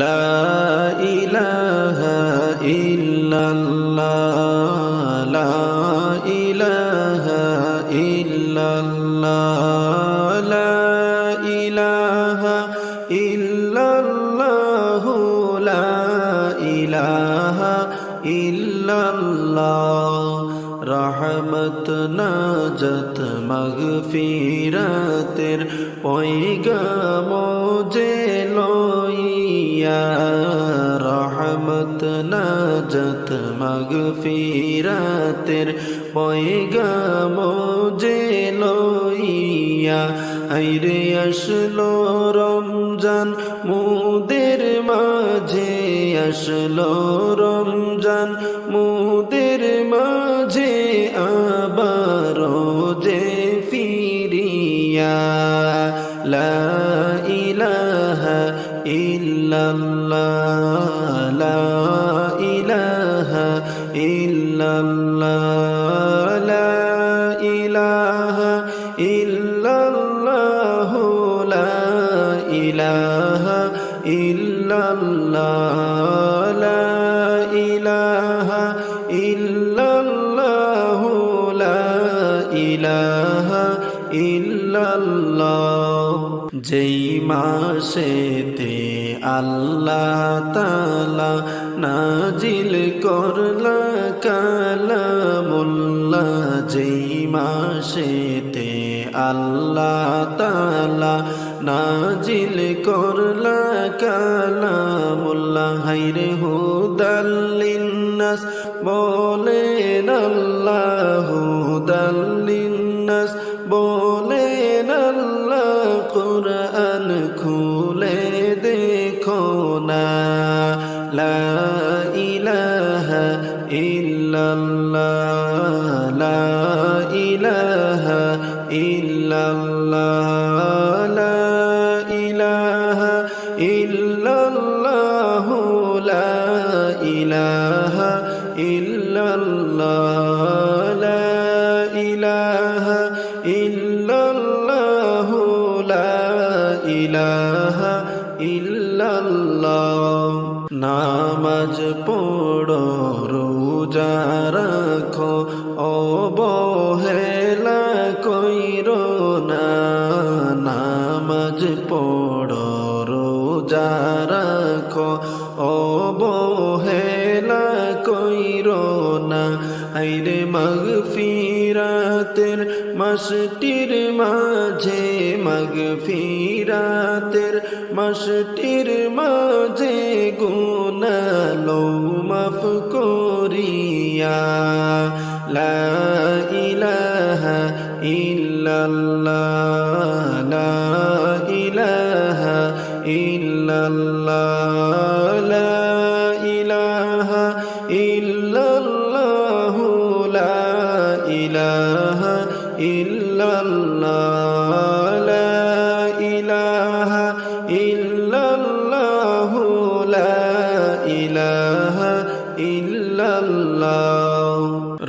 لا إله إلا الله لا إله إلا الله لا إله إلا الله لا إله إلا الله رحمت ناجت مغفرتر پیغمبر রহমত, নাজত মগ ফিরাতের পয়গাম যে লইয়া। আইরে আসলো রমজান, মুদের মাঝে আসলো রমজান মুদের ইল্লাল্লাহ, লা ইলাহা ইল্লাল্লাহ, লা ইলাহা ইল্লাল্লাহ, লা ইলাহা ইল্লাল্লাহ, লা ইলাহা ইল্লাল্লাহ, লা যেই মাসেতে আল্লাহ তালা নাজিল করলা কালামুল্লাহ যেই মাসেতে আল্লাহ তালা নাজিল করলা কালামুল্লাহ হাইরে হুদাল্লিন্নাস বলেন আল্লাহ হুদাল্লিন্নাস বলেন দেখো না ইল্লাল্লাহ, নামাজ পড়ো, রোজা রাখো, অবহেলা কইরো না, নামাজ পড়ো, রোজা রাখো, অবহেলা কইরো না আইরে মগফিরাতের মাসটির মাঝে মগ ফিরাতের মসটির মাঝে গুনালো মাফ করিয়া। লা ইলাহা ইল্লাল্লাহ। ইলাহা ইল্লাল্লাহ।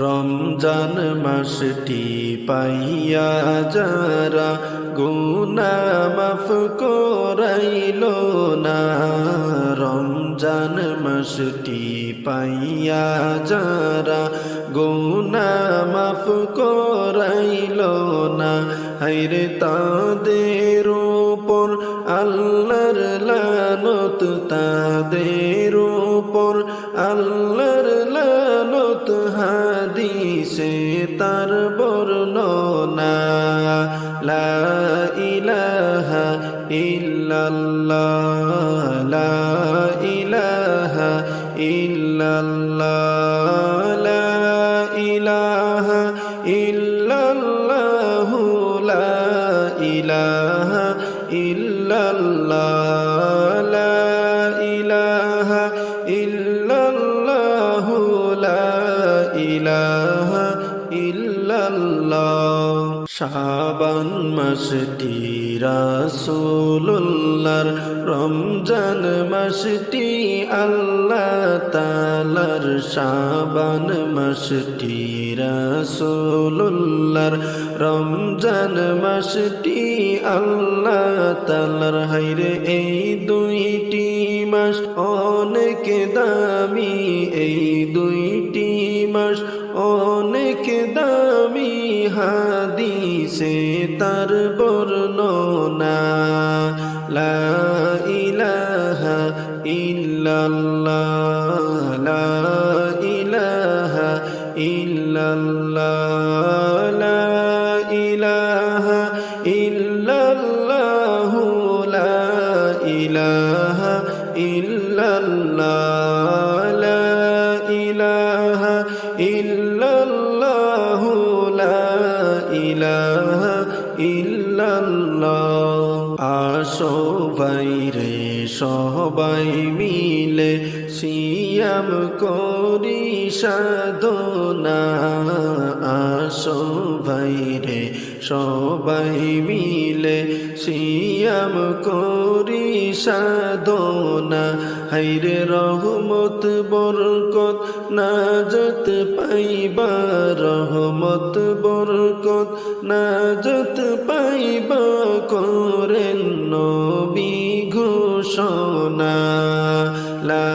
রমজান মাসটি পাইয়া যারা গুনা মাফ করাইল না, রমজান মাসটি পাইয়া যারা গুনা মাফ করাইল না হাইরে তাদের লানত তাদের উপর আল্লাহর লানত হাদিসে তার বর্ণনা লা ইলাহা ইল্লাল্লাহ লা ইলাহা ইল্লাল্লাহ। শাবান মাসটি রাসূলুল্লাহর রমজান মাসটি আল্লাহ তালার শাবান মাসটি রাসূলুল্লাহর রমজান মাসটি আল্লাহ তালার হাইরে এই দুইটি মাস অনেক দামি, এই দুইটি তার বর্ণনা লা ইলাহা ইল্লাল্লাহ লা ইলাহা ইল্লাল্লাহ লা ইলাহা ইল্লাল্লাহ লা ইলাহা ইল্লাল্লাহ। সিয়াম করি সাধনা, আসো বাইরে সবাই মিলে সিয়াম করি সাধনা। হাইরে রহমত, বরকত, নাজত পাইবা, রহমত, বরকত, নাজত পাইবা, করেন নবী ঘোষণা। লা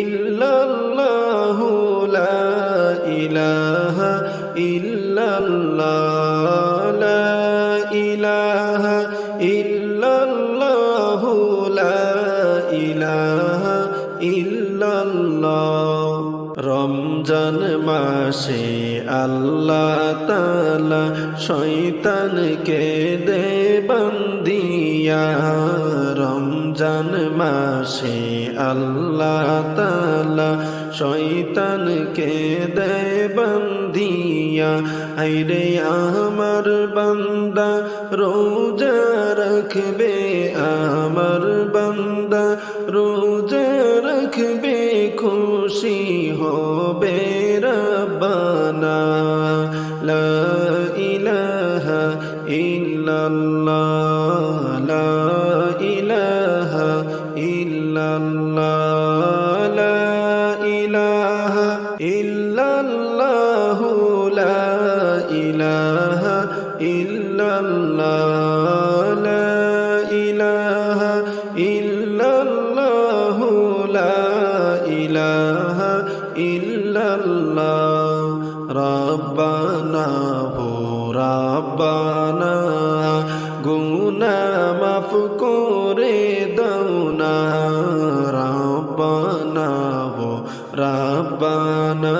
ইল্লাল্লাহ লা ইলাহা ইল্লাল্লাহ, লা ইলাহা ইল্লাল্লাহ লা ইলাহা ইল্লাল্লাহ। রমজান মাসে আল্লাহ তালা শৈতানকে দে বন্দিয়া রমজান মাসে আল্লাহ তালা শৈতানকে দেয় বন্দিয়া। আইরে আমার বান্দা, রোজা রাখবে আমার বান্দা, রোজা রাখবে, খুশি হবে। ইলাহা রব্বানা হো রব্বানা,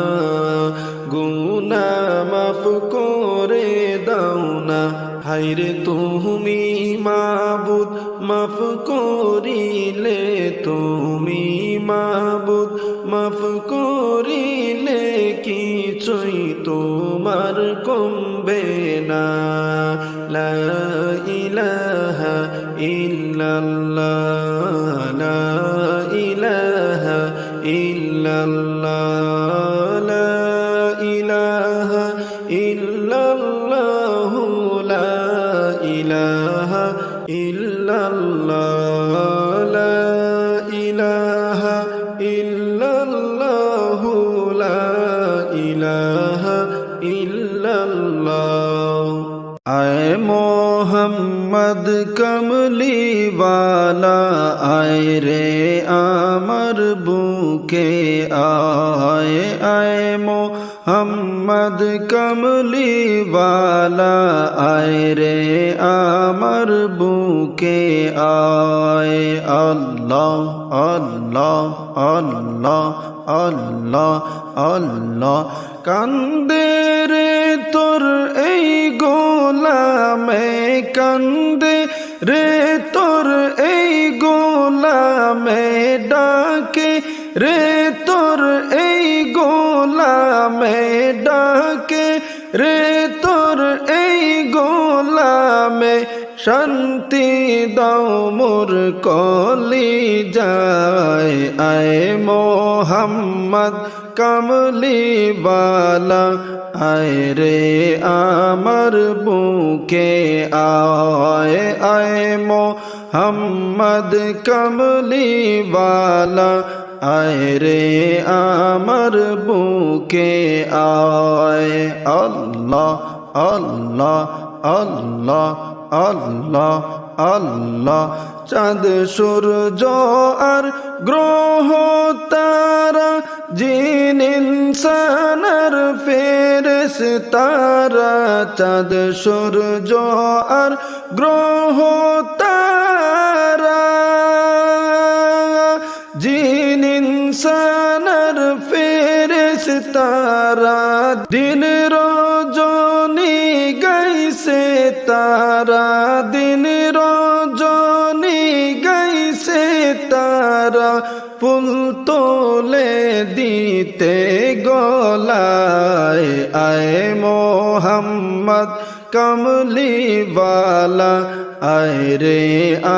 গুনা মাফ করে দাও না। হাইরে তুমি মাবুদ, মাফ করিলে তুমি মাবুদ, মাফ করিলে কিছুই তোমার কমবে না। লা ইলাহা ইল্লাল্লাহ। ইলাহা বুকে আয় আয় মোহাম্মদ কমলি वाला আয় রে আমার বুকে আয়। আল্লাহ আল্লাহ আল্লাহ আল্লাহ আল্লাহ, কান্দে রে তোর এই গোলামে, কান্দে রে তোর এই গোলামে ডাকে, রে তোর এই গোলামে ডাকে, রে তোর এই গোলামে শান্তি দাও মোর কলি যায় আয় মোহাম্মদ কমলি বালা, আয় রে আমার বুকে, আয় আয় মোহাম্মদ কমলি বালা, আয় রে আমার বুকে, আয়, আল্লাহ আল্লাহ আল্লাহ আল্লাহ আল্লাহ চাঁদ সূর্য আর গ্রহ তারা, জিন ইনসানার ফেরেস তারা, চাঁদ সূর্য আর গ্রহ তারা, জিন ইনসানার ফেরেস তারা, দিন রজনী গাইছে তারা দিতে গলায়, আয় মোহাম্মদ কমলিওয়ালা, আয় রে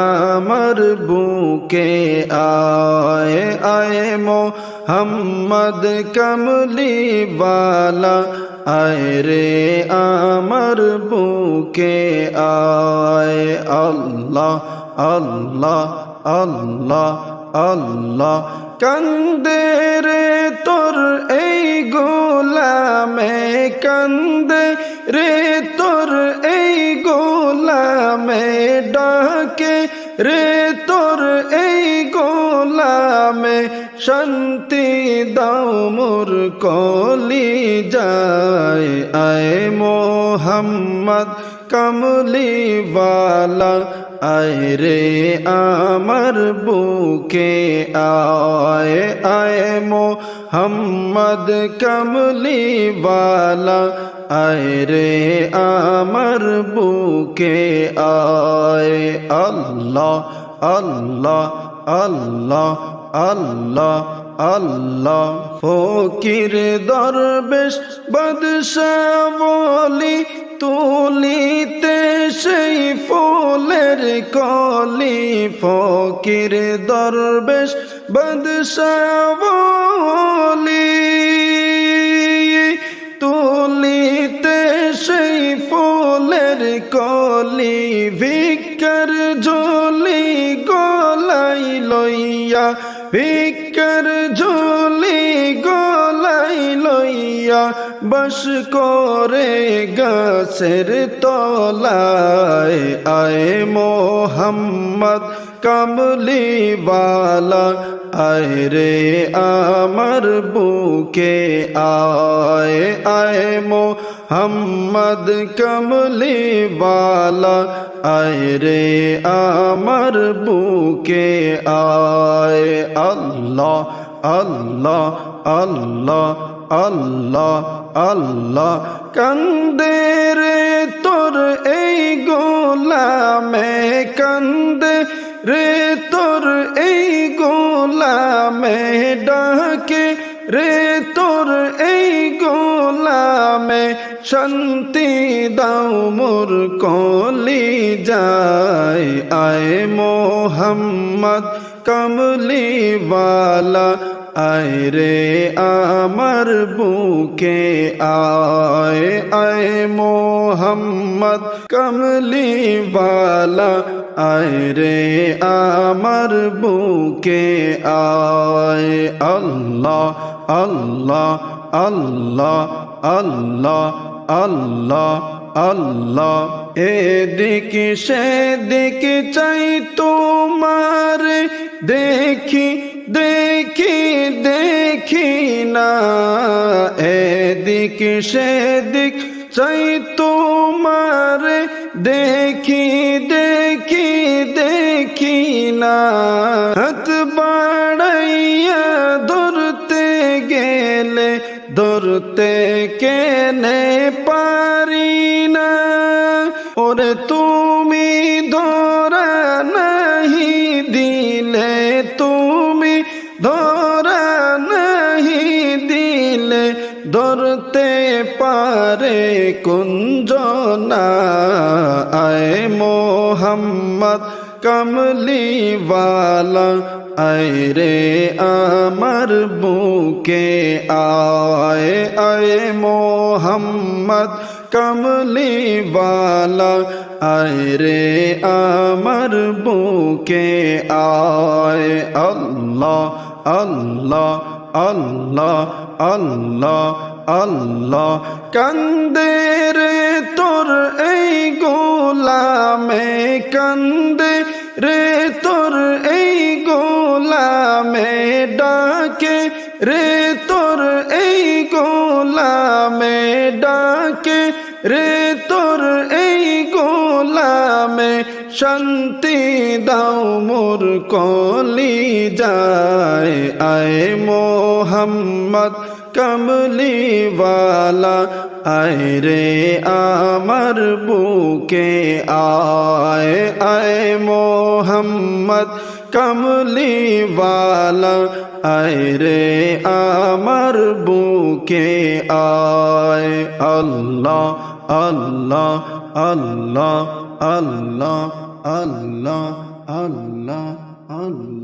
আমার বুকে, আয় আয় মোহাম্মদ কমলিওয়ালা, আয় রে আমার বুকে, আয়, আল্লাহ আল্লাহ আল্লাহ আল্লাহ, কান্দে রে তোর এই গোলামে কান্দে রে, তোর এই গোলামে ডাকে রে, তোর এই গোলামে শান্তি দাও মোর কলি যায়। আয় মোহাম্মদ কমলিওয়ালা আয় রে আমার বুকে, আয় আয় মোহাম্মদ কমলিওয়ালা, আয় রে আমার বুকে, আয়, আল্লাহ আল্লাহ আল্লাহ আল্লাহ আল্লাহ ফকির দরবেশ বাদশাহ বলি তুলিতে সেই ফুলের কলি। ফকির দরবেশ বাদশাহ বলি তুলিতে সেই ফুলের কলি। ভিকার লইয়া ঝুলি গলাই লইয়া বস করে গাছের তলায়। আয় মোহাম্মদ কমলিওয়ালা আয় রে আমার বুকে, আয় আয় মোহাম্মদ কমলিওয়ালা আয় রে আমার বুকে, আয়, আল্লাহ আল্লাহ আল্লাহ আল্লাহ আল্লাহ। কান্দে রে তোর এই গোলামে, কান্দে রে তোর গোলামে ডাকে রে তোর এই গোলামে শান্তি দাও মোর কলি যায় আয় মোহাম্মদ কমলিওয়ালা আয় রে আমার বুকে, আয় আয় মোহাম্মদ কমলিওয়ালা, আয় রে আমার বুকে, আয় আল্লাহ আল্লাহ আল্লাহ আল্লাহ আল্লাহ আল্লাহ। এদিক সেদিক চাই তোমার, দেখি দেখি দেখি না এদিক সেদিক চাই তোমার দেখি দেখি দেখি না হাত বাড়াইয়া ধরতে গেলে ধরতে কেনে পারি না ওরে তুমি ধরা নাহি দিলে ধরতে পারে কুঞ্জনা। আয় মোহাম্মদ কমলিওয়ালা, আয় রে আমার বুকে আয়। আয় মোহাম্মদ কমলিওয়ালা আয় রে আমার বুকে, আয় আল্লাহ আল্লাহ আল্লাহ আল্লাহ আল্লাহ। কান্দে রে তোর এই গোলামে, কান্দে রে তোর এই গোলামে, ডাকে রে তোর এই গোলামে, ডাকে রে শান্তি দাও মোর কলি যায় আয় মোহাম্মদ কমলিওয়ালা, আয় রে আমার বুকে আয়। আয় মোহাম্মদ কমলিওয়ালা, আয় রে আমার বুকে আয়। আল্লাহ আল্লাহ আল্লাহ আল্লাহ। আল্লাহ আল্লাহ আল্লাহ